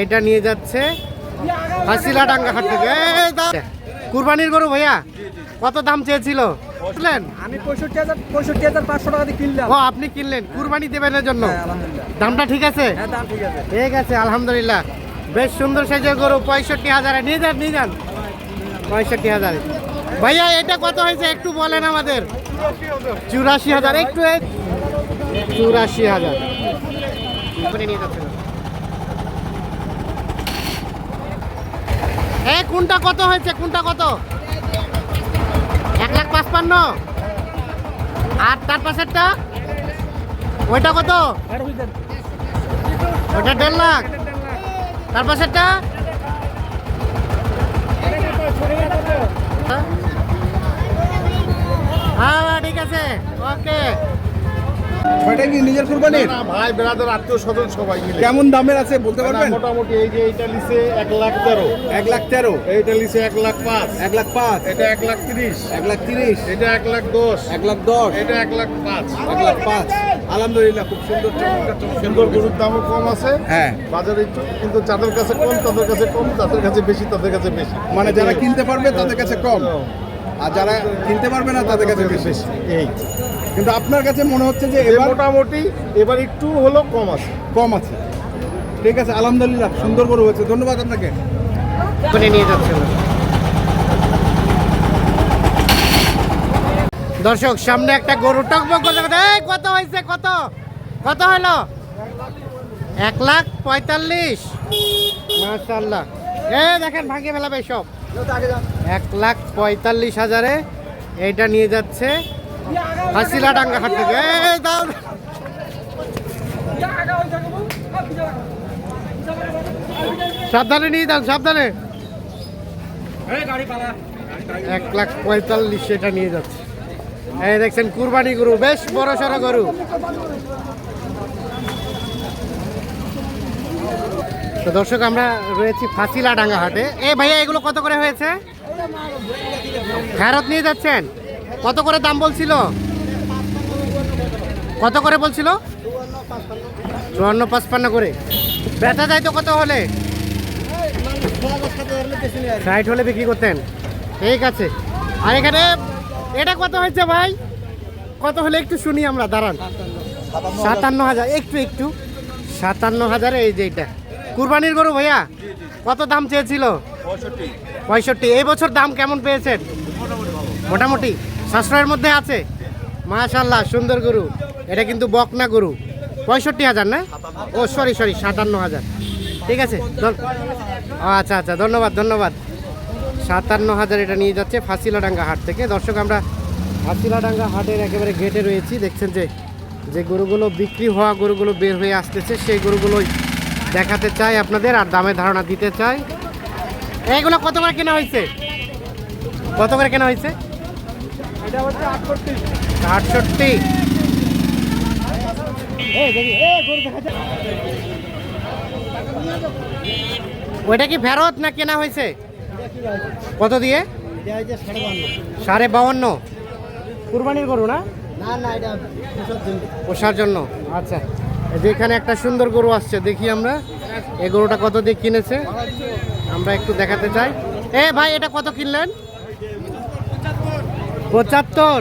এইটা নিয়ে যাচ্ছে হাসিলা থেকে। কুরবানির গরু ভাইয়া কত দাম চেয়েছিল? বুঝলেন? আমি পঁয়ষট্টি হাজার পঁয়ষট্টি হাজার পাঁচশো টাকা দিয়ে কিনলাম। ও আপনি কিনলেন। কুরবানি দেবেন এর জন্য হ্যাঁ, দামটা ঠিক আছে? হ্যাঁ দাম ঠিক আছে। ঠিক আছে আলহামদুলিল্লাহ। বেশ সুন্দর সাইজের গরু পঁয়ষট্টি হাজারে। নিয়ে যান নিয়ে যান। পঁয়ষট্টি হাজারে। ভাইয়া এটা কত হয়েছে একটু বলেন আমাদের? চুরাশি হাজার। একটু চুরাশি হাজার। নিয়ে যাচ্ছিল। এ, কোনটা কত হয়েছে? কোনটা কত? এক লাখ পাঁচপান্ন। আর তার পাশেরটা? ওইটা কত? ওটা দেড় লাখ। তার পাশেরটা? হ্যাঁ? হ্যাঁ ঠিক আছে। ওকে। ছয়টা কি নিজের কুরবানির না ভাই বেড়াদের আত্মীয় স্বজন সবাই মিলে কেমন দামের আছে বলতে পারবেন মোটামুটি এই যে এইটা লিসে এক লাখ তেরো এক লাখ তেরো এইটা লিসে এক লাখ পাঁচ এক লাখ পাঁচ এটা এক লাখ তিরিশ এক লাখ তিরিশ এটা এক লাখ দশ এক লাখ দশ এটা এক লাখ পাঁচ এক লাখ পাঁচ আলহামদুলিল্লাহ খুব সুন্দর সুন্দর গরুর দামও কম আছে হ্যাঁ বাজারে কিন্তু যাদের কাছে কম তাদের কাছে কম যাদের কাছে বেশি তাদের কাছে বেশি মানে যারা কিনতে পারবে তাদের কাছে কম আর যারা কিনতে পারবে না তাদের কাছে বেশি এই কিন্তু আপনার কাছে মনে হচ্ছে যে এবার মোটামুটি এবার একটু হলো কম আছে। কম আছে। ঠিক আছে আলহামদুলিল্লাহ সুন্দর গরু হয়েছে। ধন্যবাদ আপনাকে। করে নিয়ে যাচ্ছিল দর্শক সামনে একটা গরু টকবক করতে কত হয়েছে কত? কত হলো? এক লাখ পঁয়তাল্লিশ। মাশাল্লাহ এ দেখেন ভাঙিয়ে ফেলাবে সব। এক লাখ পঁয়তাল্লিশ হাজারে এটা নিয়ে যাচ্ছে। হাসিলা হাট থেকে। দাও সাবধানে নিয়ে যান, সাবধানে। এক লাখ পঁয়তাল্লিশ এটা নিয়ে যাচ্ছে। এই দেখছেন, কুরবানি গরু, বেশ বড় সড়ো গরু। তো দর্শক, আমরা রয়েছি ফাঁসিলা ডাঙ্গা হাটে। এ ভাইয়া, এগুলো কত করে হয়েছে? ফেরত নিয়ে যাচ্ছেন? কত করে দাম বলছিল? কত করে বলছিল? চুয়ান্ন পাঁচপান্ন করে। বেচা যায় তো কত হলে? ষাট হলে বিক্রি করতেন। ঠিক আছে। আর এখানে এটা কত হয়েছে ভাই? কত হলে একটু শুনি আমরা, দাঁড়ান। সাতান্ন হাজার, একটু একটু। সাতান্ন হাজারে এই যে এটা। কুরবানির গরু ভাইয়া, কত দাম চেয়েছিল? পঁয়ষট্টি। এই বছর দাম কেমন পেয়েছেন? মোটামুটি? সাশ্রয়ের মধ্যে আছে? মাশাল্লাহ সুন্দর গরু। এটা কিন্তু বকনা গরু। পঁয়ষট্টি হাজার না? ও সরি সরি সাতান্ন হাজার। ঠিক আছে আচ্ছা আচ্ছা ধন্যবাদ ধন্যবাদ। সাতান্ন হাজার এটা নিয়ে যাচ্ছে ফাঁসিলাডাঙ্গা হাট থেকে। দর্শক, আমরা ফাঁসিলাডাঙ্গা হাটের একেবারে গেটে রয়েছি। দেখছেন যে যে গরুগুলো বিক্রি হওয়া গরুগুলো বের হয়ে আসতেছে, সেই গরুগুলোই দেখাতে চাই আপনাদের আর দামে ধারণা দিতে চাই। এইগুলো কত করে কেনা হয়েছে? কত করে কেনা হয়েছে? আটষট্টি। আটষট্টি। এই দেখি, এই গরু দেখা যায়। ওইটা কি ফেরত না কেনা হয়েছে? কত দিয়ে? সাড়ে বাউন্ন। কুরবানির গরু না? না না এটা পোষার জন্য। আচ্ছা এই যে এখানে একটা সুন্দর গরু আসছে দেখি আমরা। এই গরুটা কত দিয়ে কিনেছে? আমরা একটু দেখাতে চাই। এ ভাই এটা কত কিনলেন? পঁচাত্তর।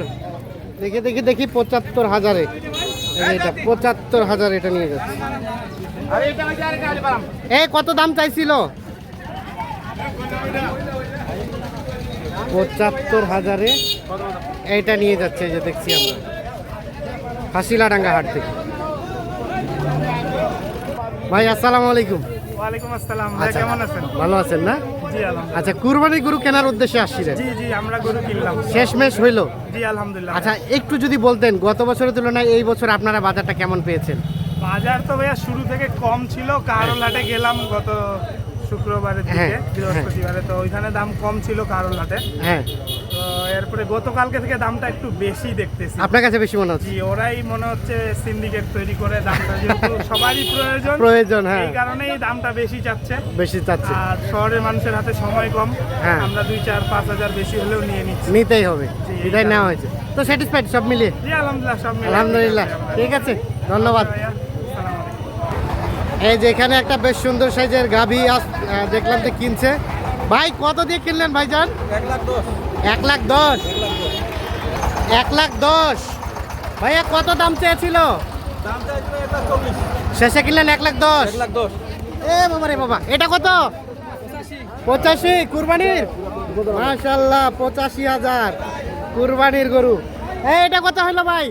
দেখে দেখি দেখি পঁচাত্তর হাজারে। এটা পঁচাত্তর হাজার এটা নিয়ে যাচ্ছে। এ কত দাম চাইছিল? পঁচাত্তর হাজারে এইটা নিয়ে যাচ্ছে এই যে দেখছি আমরা। হাসিলাডাঙ্গা হাট থেকে। ভাই আসসালামু আলাইকুম। ওয়ালাইকুম আসসালাম। ভাই আচ্ছা কেমন আছেন? ভালো আছেন না? আচ্ছা কুরবানি গরু কেনার উদ্দেশ্যে আসছিলেন। জি জি আমরা গরু কিনলাম। শেষমেশ হইল? জি আলহামদুলিল্লাহ। আচ্ছা একটু যদি বলতেন গত বছরের তুলনায় এই বছর আপনারা বাজারটা কেমন পেয়েছেন? বাজার তো ভাইয়া শুরু থেকে কম ছিল কারোলাটে গেলাম গত শুক্রবারের দিকে হ্যাঁ, বৃহস্পতিবারে তো ওইখানে দাম কম ছিল কারোলাটে হ্যাঁ। এরপরে গতকালকে থেকে দামটা একটু বেশি দেখতেছি। আপনার কাছে বেশি মনে হচ্ছে? জি ওরাই মনে হচ্ছে সিন্ডিকেট তৈরি করে দামটা যেহেতু সবারই প্রয়োজন প্রয়োজন হ্যাঁ। এই কারণেই দামটা বেশি চাচ্ছে। বেশি চাচ্ছে। আর শহরের মানুষের হাতে সময় কম হ্যাঁ। আমরা দুই চার পাঁচ হাজার বেশি হলেও নিয়ে নিচ্ছি। নিতেই হবে। জি, বিদায় এটা- নেওয়া হয়েছে। তো স্যাটিসফাইড সব মিলিয়ে? জি আলহামদুলিল্লাহ সব মিলে আলহামদুলিল্লাহ। ঠিক আছে ধন্যবাদ। এই যে এখানে একটা বেশ সুন্দর সাইজের গাভী দেখলাম যে কিনছে। ভাই কত দিয়ে কিনলেন ভাইজান? এক লাখ দশ। এক লাখ দশ। এক লাখ দশ। ভাইয়া কত দাম চেয়েছিল? শেষে কিনলেন এক লাখ দশ। লাখ দশ। এ বাবা রে বাবা এটা কত? পঁচাশি। কুরবানির? মাশাল্লাহ পঁচাশি হাজার। কুরবানির গরু। এটা কত হলো ভাই?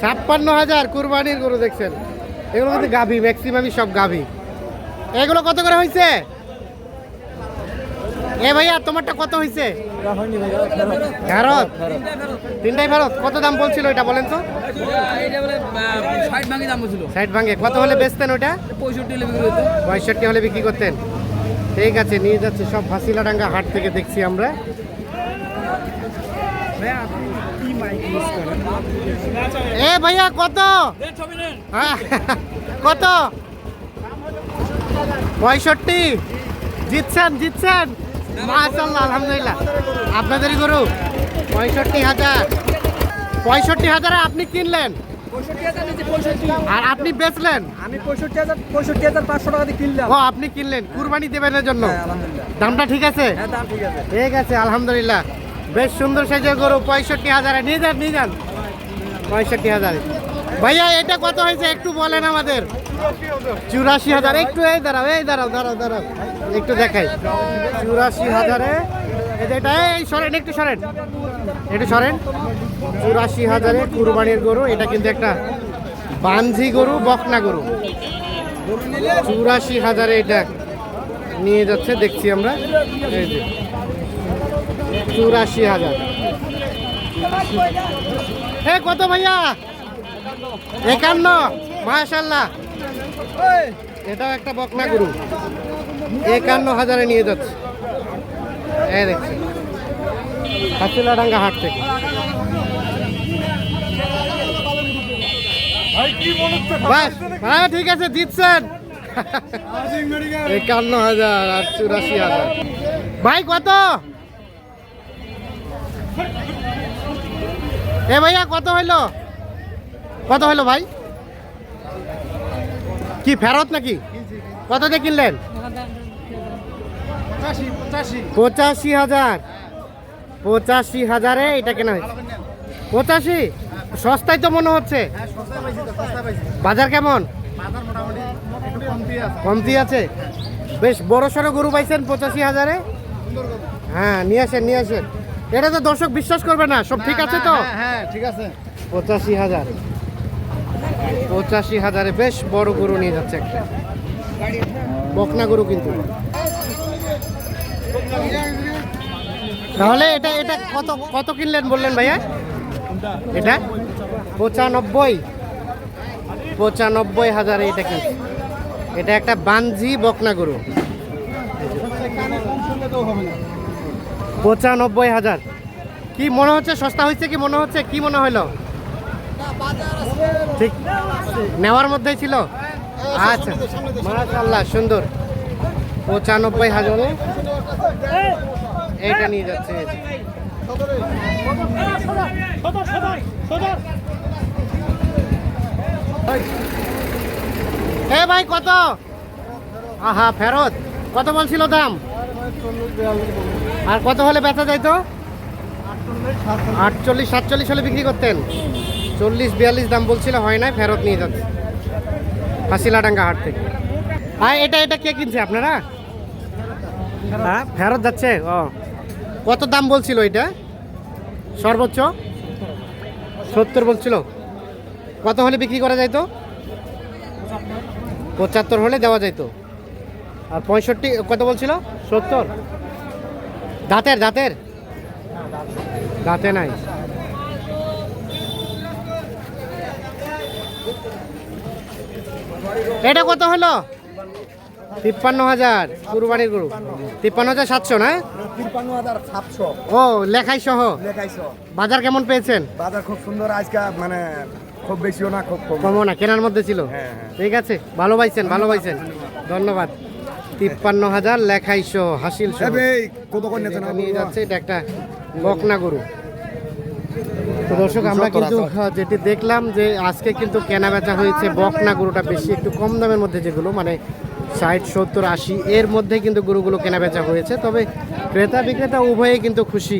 ছাপ্পান্ন হাজার কুরবানির গরু দেখছেন। এগুলো কিন্তু গাভী ম্যাক্সিমামই সব গাভী। এগুলো কত করে হয়েছে এ ভাইয়া তোমারটা কত হয়েছে ফেরত? তিনটাই ফেরত? কত দাম বলছিল এটা বলেন তো? ষাট ভাঙি। কত হলে বেচতেন হতো পঁয়ষট্টি হলে বিক্রি করতেন। ঠিক আছে নিয়ে যাচ্ছে সব ফাঁসিলাডাঙ্গা হাট থেকে দেখছি আমরা। এ ভাইয়া কত? হ্যাঁ, কত? পঁয়ষট্টি। জিতছেন জিতছেন। মাশাল্লাহ আলহামদুলিল্লাহ। আপনাদেরই গরু? পঁয়ষট্টি হাজার। পঁয়ষট্টি হাজারে আপনি কিনলেন? আর আপনি বেচলেন? আমি পঁয়ষট্টি হাজার পঁয়ষট্টি হাজার পাঁচশো টাকা দিয়ে কিনলাম। ও আপনি কিনলেন। কুরবানি দেবেনের জন্য। হ্যাঁ আলহামদুলিল্লাহ। দামটা ঠিক আছে? হ্যাঁ দাম ঠিক আছে। ঠিক আছে আলহামদুলিল্লাহ। বেশ সুন্দর সাইজের গরু পঁয়ষট্টি হাজারে। নিয়ে যান নিয়ে যান। পঁয়ষট্টি হাজারে। ভাইয়া এটা কত হয়েছে? একটু বলেন আমাদের। চুরাশি হাজার। একটু এই দাঁড়াও এই দাঁড়াও দাঁড়াও দাঁড়াও। একটু দেখাই। চুরাশি হাজারে। এটা, এই সরেন, একটু সরেন। একটু সরেন। চুরাশি হাজারে কুরবানির গরু। এটা কিন্তু একটা বাঞ্ঝি গরু, বকনা গরু। চুরাশি হাজারে এটা নিয়ে যাচ্ছে, দেখছি আমরা। এই চুরাশি হাজার। এ, কত ভাইয়া? একান্ন। মাশাল্লাহ। এটাও একটা বকনা গরু। একান্ন হাজারে নিয়ে যাচ্ছে। এই দেখছি। হাট থেকে। বাস। হ্যাঁ ঠিক আছে দিচ্ছেন। একান্ন হাজার আর চুরাশি হাজার। ভাই কত? এ ভাইয়া কত হইল? কত হইল ভাই? কি ফেরত নাকি? কত দিয়ে কিনলেন? পঁচাশি হাজার। পঁচাশি হাজারে এটা কেনা হয়েছে। পঁচাশি? সস্তায় তো মনে হচ্ছে। বাজার কেমন? কমতি আছে। বেশ বড় সড়ো গরু পাইছেন পঁচাশি হাজারে? হ্যাঁ নিয়ে আসেন নিয়ে আসেন। এটা তো দর্শক বিশ্বাস করবে না সব ঠিক আছে তো? হ্যাঁ ঠিক আছে। পঁচাশি হাজার। পঁচাশি হাজারে বেশ বড় গরু নিয়ে যাচ্ছে একটা। বকনা গরু কিন্তু তাহলে এটা এটা কত কত কিনলেন বললেন ভাইয়া? এটা? পঁচানব্বই। পঁচানব্বই হাজারে এটা কিনছে। এটা একটা বানজি বকনা গরু। পঁচানব্বই হাজার। কি মনে হচ্ছে? সস্তা হয়েছে কি মনে হচ্ছে? কি মনে হলো? ঠিক। নেওয়ার মধ্যেই ছিল? আচ্ছা। মাশাল্লাহ সুন্দর। পঁচানব্বই হাজারে এইটা নিয়ে যাচ্ছে। এ ভাই, কত? আহা, ফেরত। কত বলছিল দাম? আর কত হলে বেচা যাইতো আটচল্লিশ সাতচল্লিশ হলে বিক্রি করতেন। চল্লিশ বিয়াল্লিশ দাম বলছিল, হয় না ফেরত নিয়ে যাচ্ছে। ফাঁসিলাডাঙ্গা হাট থেকে। আর এটা এটা কে কিনছে আপনারা? হ্যাঁ ফেরত যাচ্ছে? ও। কত দাম বলছিল এটা? সর্বোচ্চ? সত্তর বলছিল। কত হলে বিক্রি করা যাইতো? পঁচাত্তর হলে দেওয়া যাইতো। আর পঁয়ষট্টি, কত বলছিল? সত্তর। দাঁতের দাঁতের? দাঁতে নাই। এটা কত হলো? তিপ্পান্ন হাজার কুরবানির গরু। তিপ্পান্ন হাজার সাতশো না? তিপ্পান্ন হাজার সাতশো। ও লেখাই সহ। লেখাইছো বাজার কেমন পেয়েছেন? বাজার খুব সুন্দর আজকে মানে খুব বেশিও না খুব কম। কমও না কেনার মধ্যে ছিল। হ্যাঁ, হ্যাঁ। ঠিক আছে ভালো পাইছেন ভালো পাইছেন। ধন্যবাদ। তিপ্পান্ন হাজার লেখাই সহ হাসিল সহ। কত করে নিয়ে যাচ্ছে এটা একটা বকনা গরু। তো দর্শক আমরা কিন্তু আহ, যেটি দেখলাম যে আজকে কিন্তু কেনা বেচা হয়েছে বকনা গরুটা বেশি একটু কম দামের মধ্যে যেগুলো মানে ষাট সত্তর আশি এর মধ্যে কিন্তু গরুগুলো কেনা বেচা হয়েছে। তবে ক্রেতা বিক্রেতা উভয়ে কিন্তু খুশি।